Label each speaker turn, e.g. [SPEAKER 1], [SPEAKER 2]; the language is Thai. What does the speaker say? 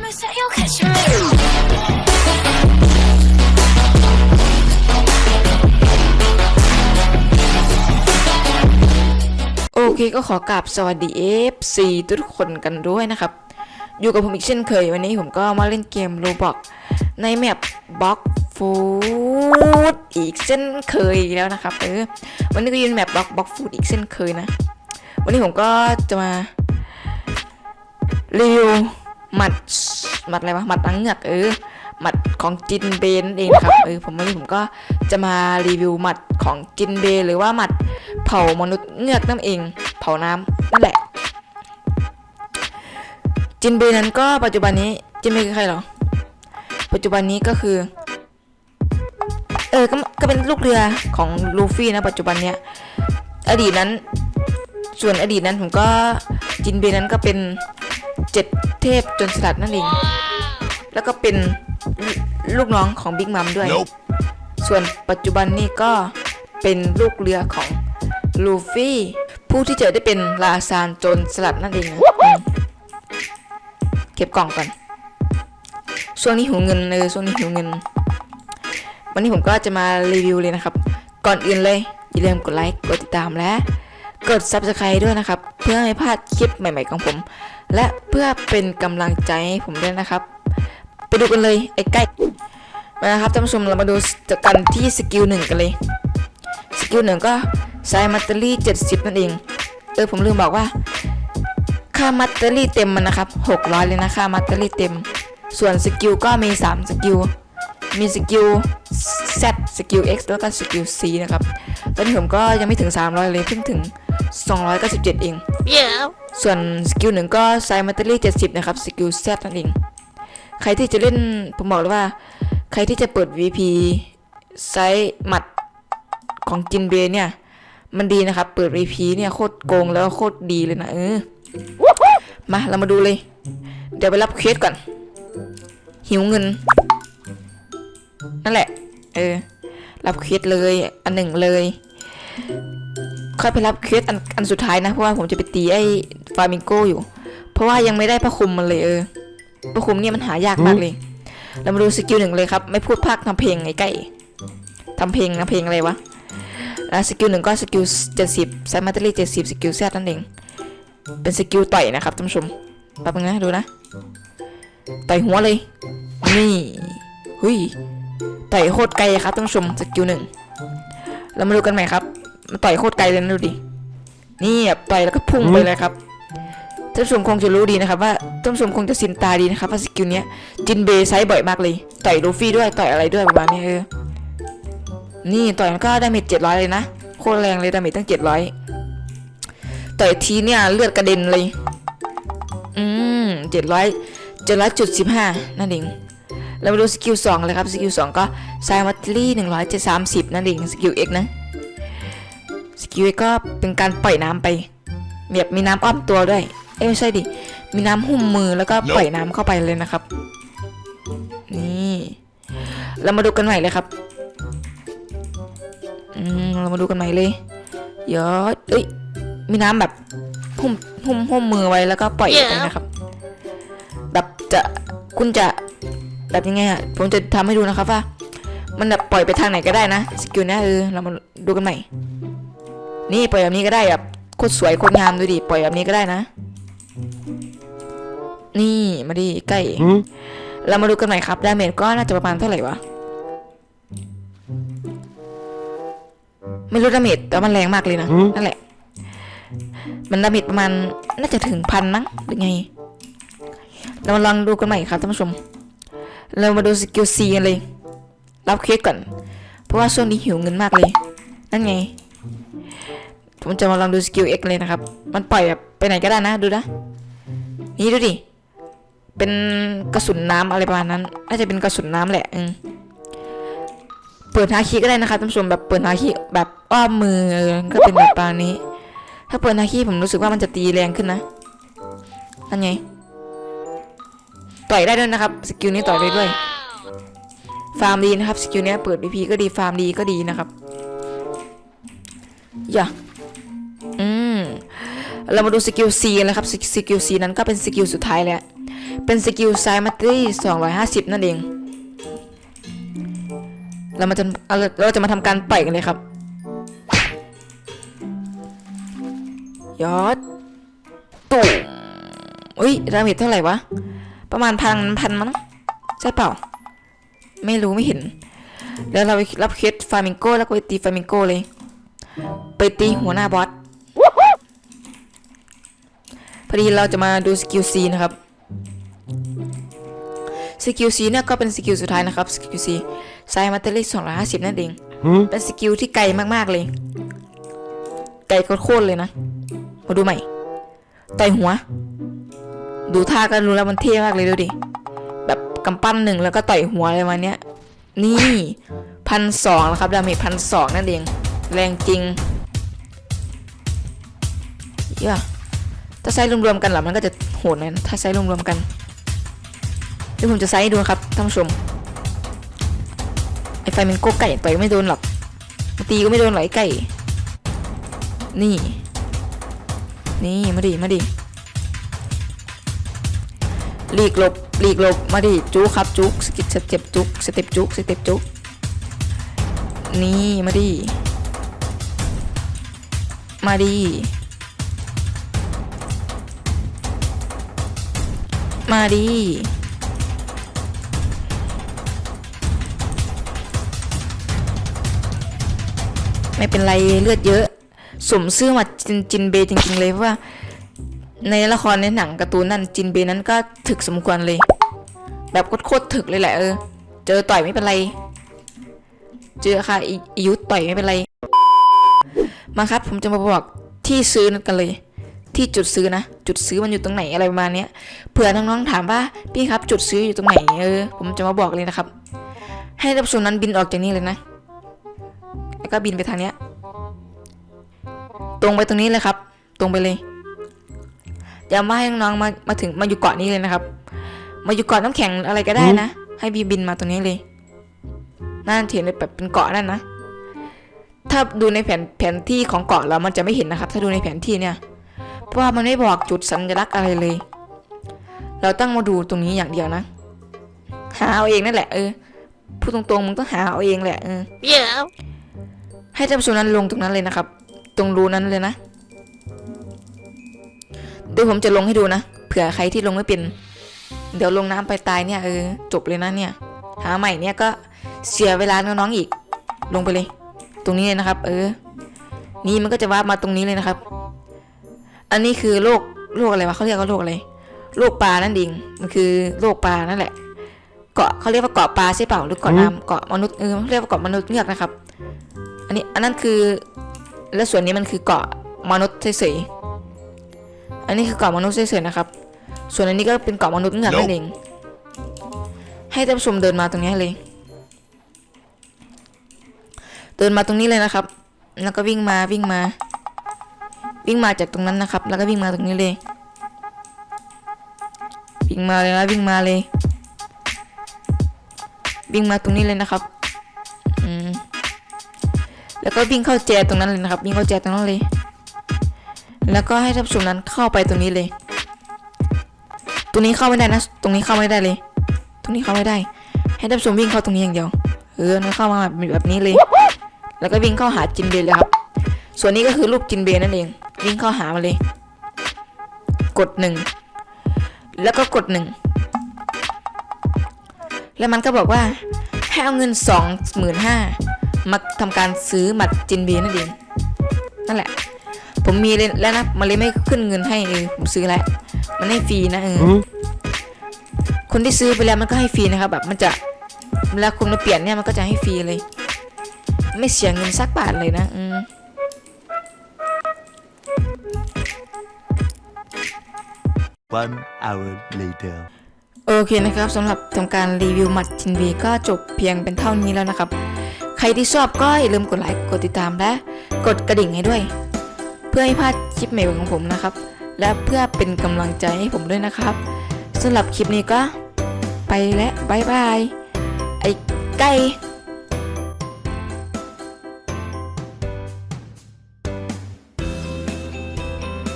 [SPEAKER 1] โอเคก็ขอกราบสวัสดี FC ทุกคนกันด้วยนะครับ อยู่กับผมอีกเช่นเคยวันนี้ผมก็มาเล่นเกมโรบอกในแมปบล็อกฟูดอีกเช่นเคยแล้วนะครับเออวันนี้ก็ยืนแมปบล็อกบล็อกฟูดอีกเช่นเคยนะ วันนี้ผมก็จะมารีวิว หมัดหมัดอะไรวะหมัดนังเงือกเออหมัดของจินเบนเองนะครับเออผมวันนี้ผมก็จะมารีวิวหมัดของจินเบนหรือว่าหมัดเผามนุษย์เงือกนั่นเอง เผาน้ำนั่นแหละ จินเบนนั้นก็ปัจจุบันนี้จินเบคือใครหรอปัจจุบันนี้ก็คือ เออก็ก็เป็นลูกเรือของลูฟี่นะปัจจุบันเนี้ยอดีตนั้น ส่วนอดีตนั้นผมก็จินเบนั้นก็เป็นเจ็ด เทพจนสลัดนั่นเอง แล้วก็เป็นลูลูกน้องของบิ๊กมัมด้วย
[SPEAKER 2] Nope.
[SPEAKER 1] ส่วนปัจจุบันนี้ก็เป็นลูกเรือของลูฟี่ ผู้ที่จะได้เป็นลาซานโจนสลัดนั่นเองนะอืมเก็บกล่องก่อนช่วงนี้หิวเงินเออช่วงนี้หิวเงิน วันนี้ผมก็จะมารีวิวเลยนะครับ ก่อนอื่นเลยอย่าลืมกดไลค์กดติดตามและ กด subscribe ด้วยนะครับ เพื่อไม่พลาดคลิปใหม่ ๆ ของผม และเพื่อเป็นกำลังใจให้ผมด้วยนะครับ ไปดูกันเลยไอ้ใกล้มานะครับท่านผู้ชมเรามาดูกันที่สกิลหนึ่งกันเลยสกิลหนึ่งก็ใช้มัตเตอรี่70 นั่นเองเออผมลืมบอกว่า ค่ามัตเตอรี่เต็มมันนะครับ 600 เลยนะค่ามัตเตอรี่เต็ม ส่วนสกิลก็มี 3 สกิล มีสกิล Z สกิล X แล้วก็สกิล C นะครับ ตอนนี้ผมก็ยังไม่ถึง 300 เลยเพิ่งถึง 297 เอง
[SPEAKER 3] Yeah.
[SPEAKER 1] ส่วนสกิลหนึ่งก็ใช้มัตเตอรี่70 นะครับ สกิล Z นั่นเอง ใครที่จะเล่น ผมบอกเลยว่า ใครที่จะเปิด VP ไซส์หมัดของจินเบเนี่ย มันดีนะครับ เปิด VP เนี่ยโคตรโกงแล้วก็โคตรดีเลยนะเออ มาเรามาดูเลย เดี๋ยวไปรับเควสก่อน หิวเงิน นั่นแหละ เออ รับเควสเลย อันหนึ่งเลย ค่อยไปรับเควสอันอันสุดท้ายนะ เพราะว่าผมจะไปตีไอ้ฟามิงโกอยู่ เพราะว่ายังไม่ได้พระคุมมันเลยเออพระคุมเนี่ยมันหายากมากเลย เรามาดูสกิลหนึ่งเลยครับ ไม่พูดภาคทำเพลงไอ้ใกล้ทำเพลงนะเพลงอะไรวะอะสกิลหนึ่งก็สกิลเจ็ดสิบไซมัตเตอรี่เจ็ดสิบสกิลแซดนั่นเอง เป็นสกิลต่อยนะครับท่านผู้ชมแป๊บนึงนะดูนะ ต่อยหัวเลย นี่ หุย ต่อยโคตรไกลครับท่านผู้ชมสกิลหนึ่งเรามาดูกันใหม่ครับ มันต่อยโคตรไกลเลยนะดูดิ นี่แบบต่อยแล้วก็พุ่งไปเลยครับท่านผู้ชมคงจะรู้ดีนะครับว่าท่านผู้ชมคงจะสินตาดีนะครับว่าสกิลเนี้ยจินเบย์ใช้บ่อยมากเลย ต่อยลูฟี่ด้วยต่อยอะไรด้วยประมาณนี้เออ นี่ต่อยมันก็ไดาเมจเจ็ดร้อยเลยนะโคตรแรงเลยดาเมจตั้งเจ็ดร้อยต่อยทีเนี่ยเลือดกระเด็นเลย อืมเจ็ดร้อยเจ็ดร้อยจุดสิบห้านั่นเอง เรามาดูสกิลสองเลยครับ สกิลสองก็ไซมัตเตอรี่หนึ่งร้อยเจ็ดสามสิบนั่นเอง สกิลเอ็กนะ สกิลเอ็กก็เป็นการปล่อยน้ำไปแบบมีน้ำอ้อมตัวด้วย เอ้ไม่ใช่ดิ มีน้ำหุ้มมือแล้วก็ปล่อยน้ำเข้าไปเลยนะครับ นี่ เรามาดูกันใหม่เลยครับ อืม เรามาดูกันใหม่เลยเดี๋ยวเอ้ย มีน้ำแบบหุ้มหุ้มหุ้มมือไว้แล้วก็ปล่อยไปนะครับ แบบจะคุณจะ แบบยังไงอะผมจะทำให้ดูนะครับว่า มันแบบปล่อยไปทางไหนก็ได้นะสกิลเนี้ยเออเรามาดูกันใหม่ นี่ปล่อยแบบนี้ก็ได้แบบโคตรสวยโคตรงามดูดิปล่อยแบบนี้ก็ได้นะ นี่มาดิใกล้เรามาดูกันใหม่ครับดาเมจก็น่าจะประมาณเท่าไหร่วะไม่รู้ดาเมจแต่ว่ามันแรงมากเลยนะนั่นแหละ มันดาเมจประมาณน่าจะถึงพันมั้งหรือไงเรามาลองดูกันใหม่ครับท่านผู้ชม เรามาดูสกิลซีกันเลย รับเคสก่อน เพราะว่าช่วงนี้หิวเงินมากเลย นั่นไง ผมจะมาลองดูสกิล X เลยนะครับ มันปล่อยแบบไปไหนก็ได้นะดูนะ นี่ดูดิ เป็นกระสุนน้ำอะไรประมาณนั้น น่าจะเป็นกระสุนน้ำแหละอืมเปิดฮาคิก็ได้นะครับท่านผู้ชมแบบเปิดฮาคิแบบอ้อมมือก็เป็นแบบประมาณนี้ ถ้าเปิดฮาคิผมรู้สึกว่ามันจะตีแรงขึ้นนะนั่นไง ต่อยได้ด้วยนะครับสกิลนี้ต่อยได้ด้วยฟาร์มดีนะครับสกิลเนี้ยเปิด BP ก็ดีฟาร์มดีก็ดีนะครับอย่าอืมเรามาดูสกิล C กันเลยครับสกิล C นั้นก็เป็นสกิลสุดท้ายแล้วเป็นสกิลไซมัตตี้250นั่นเองเรามาจะเอาเราจะมาทำการปล่อยกันเลยครับยอดตุ่มอุ้ยดาเมจเท่าไหร่วะ ประมาณพันพันมั้งใช่เปล่า ไม่รู้ไม่เห็น แล้วเราไปรับเคสฟามิงโก้แล้วก็ไปตีฟามิงโก้เลย ไปตีหัวหน้าบอสพอดีเราจะมาดูสกิล C นะครับสกิล C เนี่ยก็เป็นสกิลสุดท้ายนะครับสกิล C ไซมัตเตอรี่250นั่นเองเป็นสกิลที่ไกลมากๆเลย ไกลโคตรๆเลยนะ มาดูใหม่ต่อยหัว ดูท่าก็รู้แล้วมันเท่มากเลยดูดิ แบบกำปั้นหนึ่งแล้วก็ต่อยหัวอะไรมาเนี้ย นี่พันสองนะครับดาเมจพันสองนั่นเอง แรงจริงเยอะถ้าใช้รวมๆกันหรอมันก็จะโหดนะถ้าใช้รวมๆกันเดี๋ยวผมจะใช้ให้ดูครับท่านผู้ชมไอ้ไฟมันโกไก่ต่อยไม่โดนหรอกตีก็ไม่โดนหรอกไอไก่ นี่ นี่มาดิมาดิ หลีกหลบหลีกหลบมาดิจุกครับจุกสกิดสเต็ปจุกสเต็ปจุกสเต็ปจุกนี่มาดิมาดิมาดิไม่เป็นไรเลือดเยอะสมซื่อมาจินจินเบจริงๆเลยเพราะว่า ในละครในหนังการ์ตูนนั่นจินเบนั้นก็ถึกสมควรเลย แบบโคตรถึกเลยแหละเออ เจอต่อยไม่เป็นไร เจอค่ะอีอียุต่อยไม่เป็นไร มาครับผมจะมาบอกที่ซื้อนั่นกันเลย ที่จุดซื้อนะ จุดซื้อมันอยู่ตรงไหนอะไรประมาณนี้เผื่อน้องๆถามว่าพี่ครับ จุดซื้ออยู่ตรงไหนเออผมจะมาบอกเลยนะครับ ให้รับชมนั้นบินออกจากนี่เลยนะ แล้วก็บินไปทางเนี้ย ตรงไปตรงนี้เลยครับ ตรงไปเลย อย่ามาให้น้องๆมามาถึงมาอยู่เกาะนี้เลยนะครับ มาอยู่เกาะน้ำแข็งอะไรก็ได้นะ ให้บีบินมาตรงนี้เลยนั่นเห็นเลยแบบเป็นเกาะนั่นนะ ถ้าดูในแผนแผนที่ของเกาะเรามันจะไม่เห็นนะครับ ถ้าดูในแผนที่เนี่ย เพราะว่ามันไม่บอกจุดสัญลักษณ์อะไรเลย เราต้องมาดูตรงนี้อย่างเดียวนะ หาเอาเองนั่นแหละเออ พูดตรงๆมึงต้องหาเอาเองแหละเออ
[SPEAKER 3] Yeah.
[SPEAKER 1] ให้ท่านผู้ชมนั้นลงตรงนั้นเลยนะครับ ตรงรูนั้นเลยนะ เดี๋ยวผมจะลงให้ดูนะ เผื่อใครที่ลงไม่เป็น เดี๋ยวลงน้ำไปตายเนี่ยเออจบเลยนะเนี่ย หาใหม่เนี่ยก็เสียเวลาน้องๆอีก ลงไปเลย ตรงนี้เลยนะครับ เออ นี่มันก็จะวาร์ปมาตรงนี้เลยนะครับ อันนี้คือโรคโรคอะไรวะเขาเรียกว่าโรคอะไรโรคปลานั่นเองมันคือโรคปลานั่นแหละ เกาะเขาเรียกว่าเกาะปลาใช่เปล่าหรือเกาะน้ำเกาะมนุษย์เออเขาเรียกว่าเกาะมนุษย์เงือกนะครับ อันนี้อันนั้นคือ และส่วนนี้มันคือเกาะมนุษย์เฉยๆ อันนี้คือเกาะมนุษย์เฉยๆนะครับ ส่วนอันนี้ก็เป็นเกาะมนุษย์เงือกนั่นเอง ให้ท่านผู้ชมเดินมาตรงนี้เลย เดินมาตรงนี้เลยนะครับ แล้วก็วิ่งมาวิ่งมา วิ่งมาจากตรงนั้นนะครับ แล้วก็วิ่งมาตรงนี้เลย วิ่งมาเลยนะวิ่งมาเลย วิ่งมาตรงนี้เลยนะครับ อืม แล้วก็วิ่งเข้าแจตรงนั้นเลยนะครับ วิ่งเข้าแจตรงนั้นเลย แล้วก็ให้ท่านผู้ชมนั้นเข้าไปตรงนี้เลย ตรงนี้เข้าไม่ได้นะ ตรงนี้เข้าไม่ได้เลย ตรงนี้เข้าไม่ได้ ให้ท่านผู้ชมวิ่งเข้าตรงนี้อย่างเดียว เออนั่นเข้ามาแบบแบบนี้เลย แล้วก็วิ่งเข้าหาจินเบย์เลยครับ ส่วนนี้ก็คือรูปจินเบย์นั่นเอง วิ่งเข้าหามาเลย กดหนึ่ง แล้วก็กดหนึ่ง แล้วมันก็บอกว่าให้เอาเงินสองหมื่นห้ามาทำการซื้อหมัดจินเบย์นั่นเอง นั่นแหละ ผมมีเลยแล้วนะมันเลยไม่ขึ้นเงินให้เออผมซื้อแล้วมันให้ฟรีนะเออคนที่ซื้อไปแล้วมันก็ให้ฟรีนะครับแบบมันจะเวลาคุณมาเปลี่ยนเนี่ยมันก็จะให้ฟรีเลย ไม่เสียเงินสักบาทเลยนะอืม
[SPEAKER 2] One hour later.
[SPEAKER 1] โอเคนะครับสำหรับทำการรีวิวหมัดจินเบย์ก็จบเพียงเป็นเท่านี้แล้วนะครับ ใครที่ชอบก็อย่าลืมกดไลค์กดติดตามและ กดกระดิ่งให้ด้วย เพื่อให้พลาดคลิปใหม่ของผมนะครับ และเพื่อเป็นกำลังใจให้ผมด้วยนะครับสำหรับคลิปนี้ก็ไปและบายบายไอ้ไก่